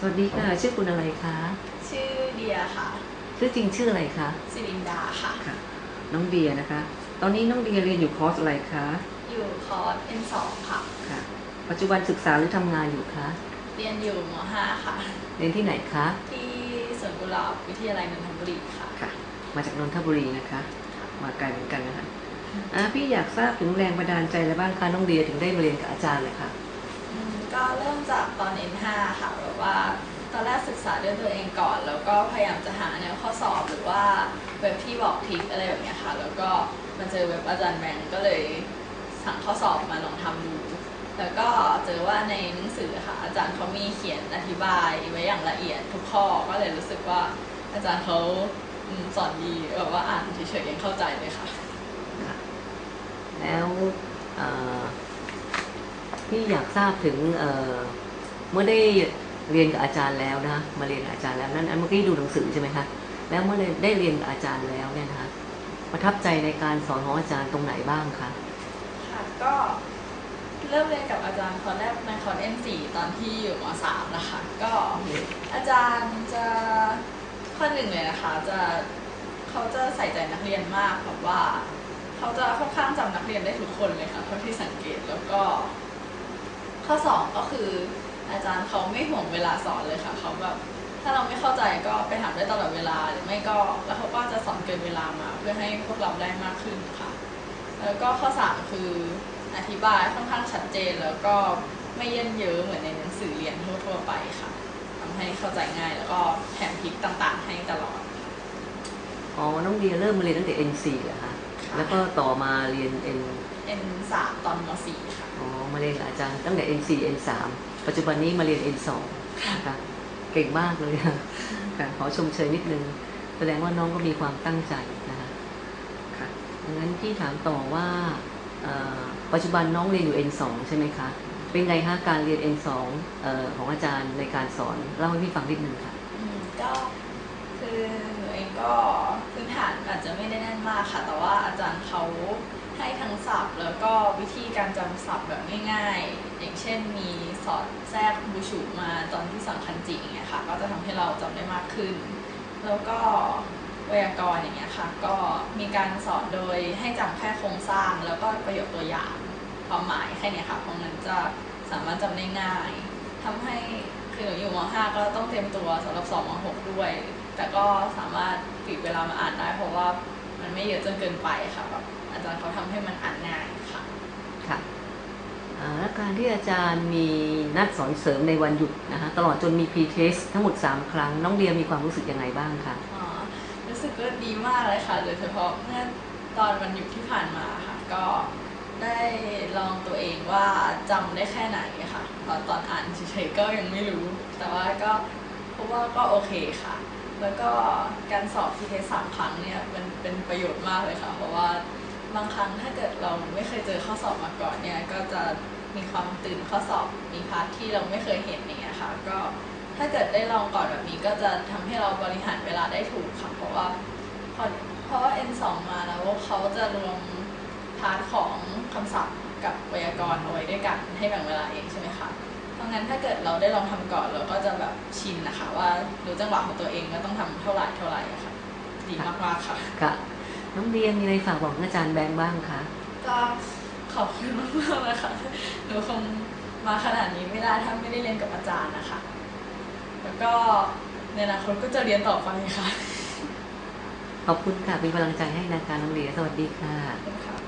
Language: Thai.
สวัสดีค่ะ ชื่อคุณอะไรคะ ชื่อเดียค่ะ ชื่อจริงชื่ออะไรคะสิรินดาค่ะ ค่ะ น้องเดียนะคะ ตอนนี้น้องเดียเรียนอยู่คอร์สอะไรคะ อยู่คอร์ส N2 ค่ะ ค่ะ ปัจจุบันศึกษาหรือทำงานอยู่คะ เรียนอยู่ม .5 ค่ะ เรียนที่ไหนคะ ที่สวนกุหลาบวิทยาลัยนนทบุรีค่ะ ค่ะ มาจากนนทบุรีนะคะ มาไกลเหมือนกันนะคะอะพี่อยากทราบถึงแรงบันดาลใจอะไรบ้างคะน้องเดียถึงได้มาเรียนกับอาจารย์เลยค่ะอืม ก็เริ่มจากตอน N5 ค่ะแบบว่าตอนแรกศึกษาด้วยตัวเองก่อน แล้วก็พยายามจะหาแนวข้อสอบหรือว่าเว็บที่บอกทริคอะไรแบบนี้ค่ะ แล้วก็มาเจอเว็บอาจารย์แบงก์ก็เลยสั่งข้อสอบมาลองทำดู แล้วก็เจอว่าในหนังสือค่ะอาจารย์เขามีเขียนอธิบายไว้อย่างละเอียดทุกข้อก็เลยรู้สึกว่าอาจารย์เขาสอนดีแบบว่าอ่านเฉยๆยังเข้าใจเลยค่ะ แล้ว พี่อยากทราบถึงเอ่อเมื่อได้เรียนกับอาจารย์แล้วนะคะมาเรียนกับอาจารย์แล้วนั่นอันเมื่อกี้ดูหนังสือใช่ไหมคะแล้วเมื่อได้ได้เรียนกับอาจารย์แล้วเนี่ยนะคะประทับใจในการสอนของอาจารย์ตรงไหนบ้างคะค่ะก็เริ่มเรียนกับอาจารย์คอร์สแรกในคอร์ส N4 ตอนที่อยู่ม .3 นะคะก็อาจารย์จะข้อหนึ่งเลยนะคะจะเขาจะใส่ใจนักเรียนมากแบบว่า เขาจะค่อนข้างจำนักเรียนได้ทุกคนเลยค่ะเท่าที่สังเกตแล้วก็ ข้อสองก็คืออาจารย์เขาไม่ห่วงเวลาสอนเลยค่ะเขาแบบถ้าเราไม่เข้าใจก็ไปถามได้ตลอดเวลาหรือไม่ก็แล้วเขาก็จะสอนเกินเวลามา เพื่อให้พวกเราได้มากขึ้นค่ะ แล้วก็ข้อสามคืออธิบายค่อนข้างชัดเจนแล้วก็ไม่เยินเยอะเหมือนในหนังสือเรียนทั่วๆไปค่ะทำให้เข้าใจง่ายแล้วก็แถมทริคต่างๆ ให้ตลอด อ๋อ น้องเดียเริ่มมาเรียนตั้งแต่ N4 เหรอคะ แล้วก็ต่อมาเรียน N N3 ตอนม .4 ค่ะ อ๋อมาเรียนกับอาจารย์ตั้งแต่ N4 N3 ปัจจุบันนี้มาเรียน N2 นะคะเก่งมากเลยค่ะค่ะขอชมเชยนิดนึง แสดงว่าน้องก็มีความตั้งใจนะคะค่ะดังนั้นพี่ถามต่อว่าเอ่อปัจจุบันน้องเรียนอยู่ N2 ใช่ไหมคะ เป็นไงคะการเรียน N2 เอ่อของอาจารย์ในการสอนเล่าให้พี่ฟังนิดนึงค่ะอืมก็คือหนูเองก็ การจำศัพท์แบบง่ายๆ อย่างเช่นมีสอนแทรกบูชูมาตอนที่สอนคันจิอย่างเงี้ยค่ะ ก็จะทำให้เราจำได้มากขึ้น แล้วก็ไวยากรณ์อย่างเงี้ยค่ะ ก็มีการสอนโดยให้จำแค่โครงสร้าง แล้วก็ประโยคตัวอย่างความหมายแค่นี้ค่ะ เพราะมันจะสามารถจำได้ง่ายทำให้คือหนูอยู่ม .5 ก็ต้องเตรียมตัวสำหรับสอบม .6 ด้วย แต่ก็สามารถปิดเวลามาอ่านได้ เพราะว่ามันไม่เยอะจนเกินไปค่ะแบบอาจารย์เขาทำให้มันอ่านง่ายค่ะ และการที่อาจารย์มีนัดสอนเสริมในวันหยุดนะคะตลอดจนมี P-test ทั้งหมด 3 ครั้ง น้องเดียมีความรู้สึกยังไงบ้างคะอ๋อรู้สึกว่าดีมากเลยค่ะ โดยเฉพาะเมื่อตอนวันหยุดที่ผ่านมาค่ะ ก็ได้ลองตัวเองว่าจำได้แค่ไหนค่ะตอนตอนอ่านเฉยๆก็ยังไม่รู้ แต่ว่าก็พราะว่าก็โอเคค่ะ แล้วก็การสอบทีเทสามครั้งเนี่ยมันเป็นประโยชน์มากเลยค่ะ เพราะว่า รั้งถ้าเกิดเราไม่เคยเจอข้อสอบมาก่อนเนี่ยก็จะมีความตื่นข้อสอบมีพาร์ทที่เราไม่เคยเห็นอย่างเงี้ยค่ะก็ถ้าเกิดได้ลองก่อนแบบนี้ก็จะทำให้เราบริหารเวลาได้ถูกค่ะเพราะว่าพอเพราะว่า N2 มาแล้วเขาจะรวมพาร์ทของคำศัพท์กับไวยากรณ์เอาไว้ด้วยกันให้แบ่งเวลาเองใช่ไหมคะเพราะงั้นถ้าเกิดเราได้ลองทำก่อนเราก็จะแบบชินนะคะ ว่ารู้จังหวะของตัวเองก็ต้องทำเท่าไหร่เท่าไหร่ค่ะดีมากๆค่ะค่ะ น้องเดียมีอะไรฝากบอกอาจารย์แบงค์บ้างคะก็ขอบคุณมากๆเลยค่ะหนูคงมาขนาดนี้ไม่ได้ถ้าไม่ได้เรียนกับอาจารย์นะคะ แล้วก็ในอนาคตก็จะเรียนต่อไปค่ะ ขอบคุณค่ะเป็นกำลังใจให้นะคะน้องเดียสวัสดีค่ะ ขอบคุณค่ะ